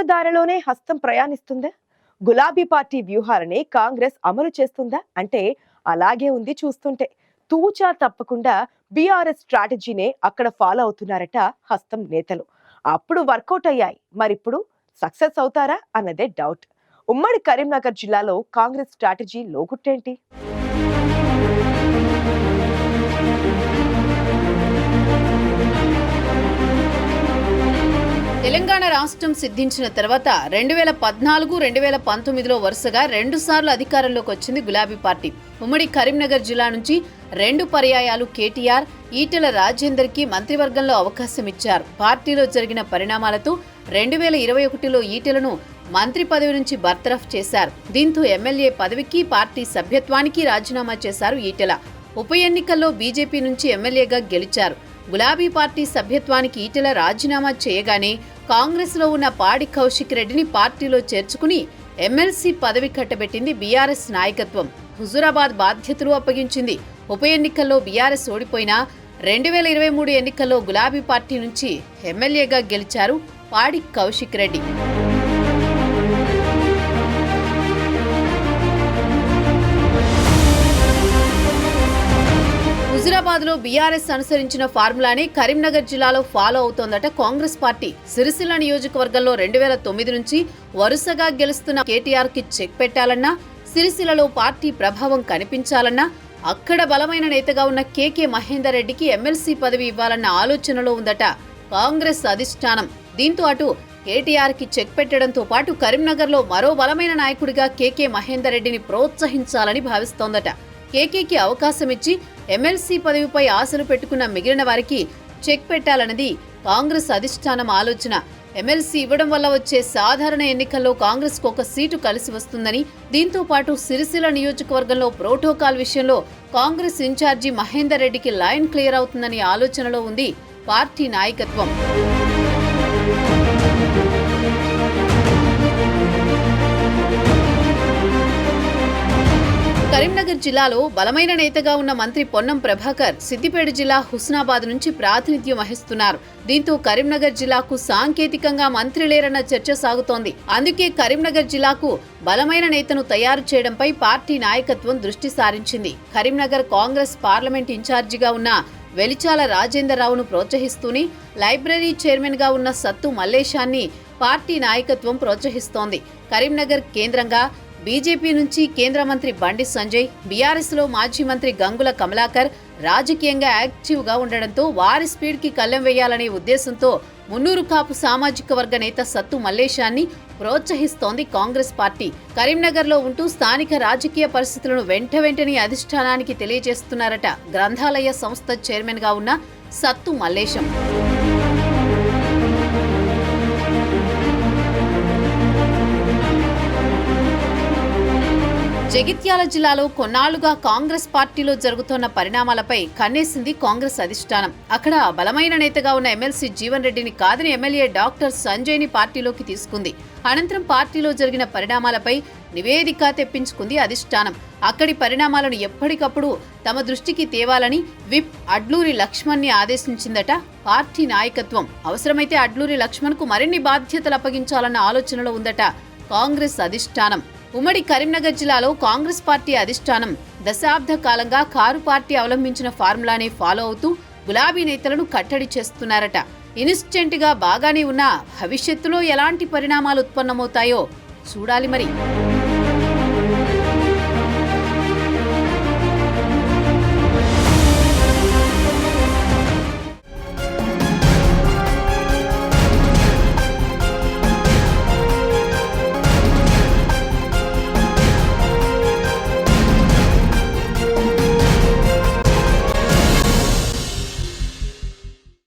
Car దారిలోనే హస్తం ప్రయాణిస్తుందా? గులాబీ పార్టీ వ్యూహాలని కాంగ్రెస్ అమలు చేస్తుందా? అంటే అలాగే ఉంది చూస్తుంటే. తూచా తప్పకుండా బీఆర్ఎస్ స్ట్రాటజీనే అక్కడ ఫాలో అవుతున్నారట హస్తం నేతలు. అప్పుడు వర్కౌట్ అయ్యాయి. మరిప్పుడు సక్సెస్ అవుతారా అన్నదే డౌట్. ఉమ్మడి కరీంనగర్ జిల్లాలో కాంగ్రెస్ స్ట్రాటజీ లోగుట్టేంటి? తెలంగాణ రాష్ట్రం సిద్ధించిన తర్వాత రెండు వేల పద్నాలుగు రెండు వేల పంతొమ్మిదిలో వరుసగా రెండు సార్లు అధికారంలోకి వచ్చింది గులాబీ పార్టీ. ఉమ్మడి కరీంనగర్ జిల్లా నుంచి రెండు పర్యాయాలు కేటీఆర్ ఈటెల రాజేందర్కి మంత్రివర్గంలో అవకాశం ఇచ్చారు. పార్టీలో జరిగిన పరిణామాలతో రెండు వేల ఇరవై ఒకటిలో ఈటెలను మంత్రి పదవి నుంచి బర్తరఫ్ చేశారు. దీంతో ఎమ్మెల్యే పదవికి పార్టీ సభ్యత్వానికి రాజీనామా చేశారు ఈటెల. ఉప ఎన్నికల్లో బీజేపీ నుంచి ఎమ్మెల్యేగా గెలిచారు. గులాబీ పార్టీ సభ్యత్వానికి ఈటెల రాజీనామా చేయగానే కాంగ్రెస్లో ఉన్న పాడి కౌశిక్ రెడ్డిని పార్టీలో చేర్చుకుని ఎమ్మెల్సీ పదవి కట్టబెట్టింది బీఆర్ఎస్ నాయకత్వం. హుజురాబాద్ బాధ్యతలు అప్పగించింది. ఉప ఎన్నికల్లో బీఆర్ఎస్ ఓడిపోయినా రెండు వేల ఇరవై మూడు ఎన్నికల్లో గులాబీ పార్టీ నుంచి ఎమ్మెల్యేగా గెలిచారు పాడి కౌశిక్ రెడ్డి. హుజురాబాద్లో బీఆర్ఎస్ అనుసరించిన ఫార్ములానే కరీంనగర్ జిల్లాలో ఫాలో అవుతోందట కాంగ్రెస్ పార్టీ. సిరిసిల్ల నియోజకవర్గంలో రెండు వేల తొమ్మిది నుంచి వరుసగా గెలుస్తున్న కేటీఆర్కి చెక్ పెట్టాలన్నా సిరిసిల్లలో పార్టీ ప్రభావం కనిపించాలన్నా అక్కడ బలమైన నేతగా ఉన్న కేకే మహేందర్ రెడ్డికి ఎమ్మెల్సీ పదవి ఇవ్వాలన్న ఆలోచనలో ఉందట కాంగ్రెస్ అధిష్టానం. దీంతో అటు కేటీఆర్కి చెక్ పెట్టడంతో పాటు కరీంనగర్లో మరో బలమైన నాయకుడిగా కేకే మహేందర్ రెడ్డిని ప్రోత్సహించాలని భావిస్తోందట. కేకేకి అవకాశం ఇచ్చి ఎమ్మెల్సీ పదవిపై ఆశలు పెట్టుకున్న మిగిలిన వారికి చెక్ పెట్టాలన్నది కాంగ్రెస్ అధిష్టానం ఆలోచన. ఎమ్మెల్సీ ఇవ్వడం వల్ల వచ్చే సాధారణ ఎన్నికల్లో కాంగ్రెస్కు ఒక సీటు కలిసి వస్తుందని దీంతో పాటు సిరిసిల్ల నియోజకవర్గంలో ప్రోటోకాల్ విషయంలో కాంగ్రెస్ ఇన్ఛార్జి మహేందర్ రెడ్డికి లైన్ క్లియర్ అవుతుందని ఆలోచనలో ఉంది పార్టీ నాయకత్వం. జిల్లాలో బలమైన నేతగా ఉన్న మంత్రి పొన్నం ప్రభాకర్ సిద్దిపేట జిల్లా హుస్నాబాద్ నుంచి ప్రాతినిధ్యం వహిస్తున్నారు. దీంతో కరీంనగర్ జిల్లాకు సాంకేతికంగా మంత్రి లేరన్న చర్చ సాగుతోంది. అందుకే కరీంనగర్ జిల్లాకు బలమైన నేతను తయారు చేయడంపై పార్టీ నాయకత్వం దృష్టి సారించింది. కరీంనగర్ కాంగ్రెస్ పార్లమెంట్ ఇన్ఛార్జిగా ఉన్న వెలిచాల రాజేందర్రావును ప్రోత్సహిస్తూనే లైబ్రరీ చైర్మన్గా ఉన్న సత్తు మల్లేశాన్ని పార్టీ నాయకత్వం ప్రోత్సహిస్తోంది. కరీంనగర్ కేంద్రంగా బీజేపీ నుంచి కేంద్ర మంత్రి బండి సంజయ్ బీఆర్ఎస్లో మాజీ మంత్రి గంగుల కమలాకర్ రాజకీయంగా యాక్టివ్గా ఉండడంతో వారి స్పీడ్కి కళ్ళెం వేయాలనే ఉద్దేశంతో మున్నూరు కాపు సామాజిక వర్గ నేత సత్తు మల్లేశాన్ని ప్రోత్సహిస్తోంది కాంగ్రెస్ పార్టీ. కరీంనగర్లో ఉంటూ స్థానిక రాజకీయ పరిస్థితులను వెంట వెంటనే అధిష్టానానికి తెలియజేస్తున్నారట గ్రంథాలయ సంస్థ చైర్మన్గా ఉన్న సత్తు మల్లేశం. జగిత్యాల జిల్లాలో కొన్నాళ్ళుగా కాంగ్రెస్ పార్టీలో జరుగుతున్న పరిణామాలపై కన్నేసింది కాంగ్రెస్ అధిష్టానం. అక్కడ బలమైన నేతగా ఉన్న ఎమ్మెల్సీ జీవన్ రెడ్డిని కాదని ఎమ్మెల్యే డాక్టర్ సంజయ్ని పార్టీలోకి తీసుకుంది. అనంతరం పార్టీలో జరిగిన పరిణామాలపై నివేదిక తెప్పించుకుంది అధిష్టానం. అక్కడి పరిణామాలను ఎప్పటికప్పుడు తమ దృష్టికి తేవాలని విప్ అడ్లూరి లక్ష్మణ్ని ఆదేశించిందట పార్టీ నాయకత్వం. అవసరమైతే అడ్లూరి లక్ష్మణ్కు మరిన్ని బాధ్యతలు అప్పగించాలన్న ఆలోచనలో ఉందట కాంగ్రెస్ అధిష్టానం. ఉమ్మడి కరీంనగర్ జిల్లాలో కాంగ్రెస్ పార్టీ అధిష్టానం దశాబ్ద కాలంగా కారు పార్టీ అవలంబించిన ఫార్ములానే ఫాలో అవుతూ గులాబీ నేతలను కట్టడి చేస్తున్నారట. ఇన్స్టెంట్గా బాగానే ఉన్నా భవిష్యత్తులో ఎలాంటి పరిణామాలు ఉత్పన్నమవుతాయో చూడాలి మరి.